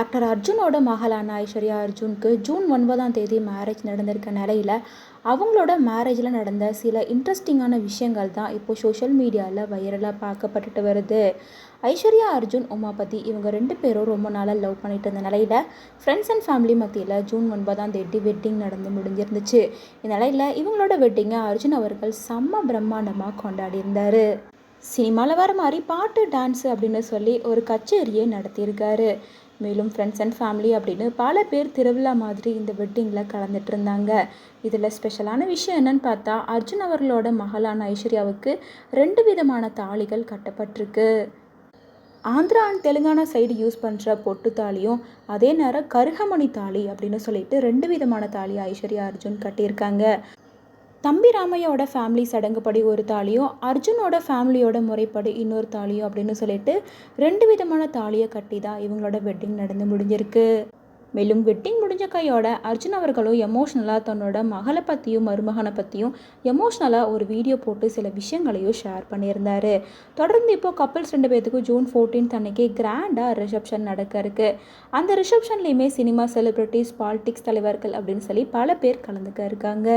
Actor அர்ஜுனோட மகளான ஐஸ்வர்யா அர்ஜுனுக்கு June ஒன்பதாம் தேதி மேரேஜ் நடந்திருக்க நிலையில் அவங்களோட மேரேஜில் நடந்த சில இன்ட்ரெஸ்டிங்கான விஷயங்கள் தான் இப்போ சோஷியல் மீடியாவில் வைரலாக பார்க்கப்பட்டுட்டு வருது. ஐஸ்வர்யா அர்ஜுன் உமாபதி இவங்க ரெண்டு பேரும் ரொம்ப நாளாக லவ் பண்ணிட்டு இருந்த நிலையில் ஃப்ரெண்ட்ஸ் அண்ட் ஃபேமிலி மத்தியில் ஜூன் ஒன்பதாம் தேதி வெட்டிங் நடந்து முடிஞ்சிருந்துச்சு. இந்த நிலையில் இவங்களோட வெட்டிங்கை அர்ஜுன் அவர்கள் செம்ம பிரம்மாண்டமாக கொண்டாடியிருந்தார் சினிமாவில் வர மாதிரி பாட்டு டான்ஸு அப்படின்னு சொல்லி ஒரு கச்சேரியை நடத்தியிருக்காரு. மேலும் ஃப்ரெண்ட்ஸ் அண்ட் ஃபேமிலி அப்படின்னு பல பேர் திருவிழா மாதிரி இந்த வெட்டிங்கில் கலந்துட்டு இருந்தாங்க. இதில் ஸ்பெஷலான விஷயம் என்னன்னு பார்த்தா அர்ஜுன் அவர்களோட மகளான ஐஸ்வர்யாவுக்கு ரெண்டு விதமான தாலிகள் கட்டப்பட்டிருக்கு. Andhra and Telangana side use பண்ணுற பொட்டு தாலியும் அதே நேரம் கருகமணி தாலி அப்படின்னு சொல்லிட்டு ரெண்டு விதமான தாலி ஐஸ்வர்யா அர்ஜுன் கட்டியிருக்காங்க. தம்பி ராமையோட ஃபேமிலி சடங்குப்படி ஒரு தாலியும் அர்ஜுனோட ஃபேமிலியோட முறைப்படி இன்னொரு தாலியும் அப்படின்னு சொல்லிட்டு ரெண்டு விதமான தாலியை கட்டி தான் இவங்களோட வெட்டிங் நடந்து முடிஞ்சிருக்கு. மேலும் வெட்டிங் முடிஞ்ச கையோட அர்ஜுன் அவர்களும் எமோஷ்னலாக தன்னோட மகளை பற்றியும் மருமகனை பற்றியும் எமோஷ்னலாக ஒரு வீடியோ போட்டு சில விஷயங்களையும் ஷேர் பண்ணியிருந்தார். தொடர்ந்து இப்போ கப்பல்ஸ் ரெண்டு பேர்த்துக்கும் ஜூன் ஃபோர்டீன்த் அன்னைக்கு கிராண்டாக ரிசப்ஷன் நடக்க இருக்கு. அந்த ரிசப்ஷன்லேயுமே சினிமா செலிப்ரிட்டிஸ் பாலிடிக்ஸ் தலைவர்கள் அப்படின்னு சொல்லி பல பேர் கலந்துக்க இருக்காங்க.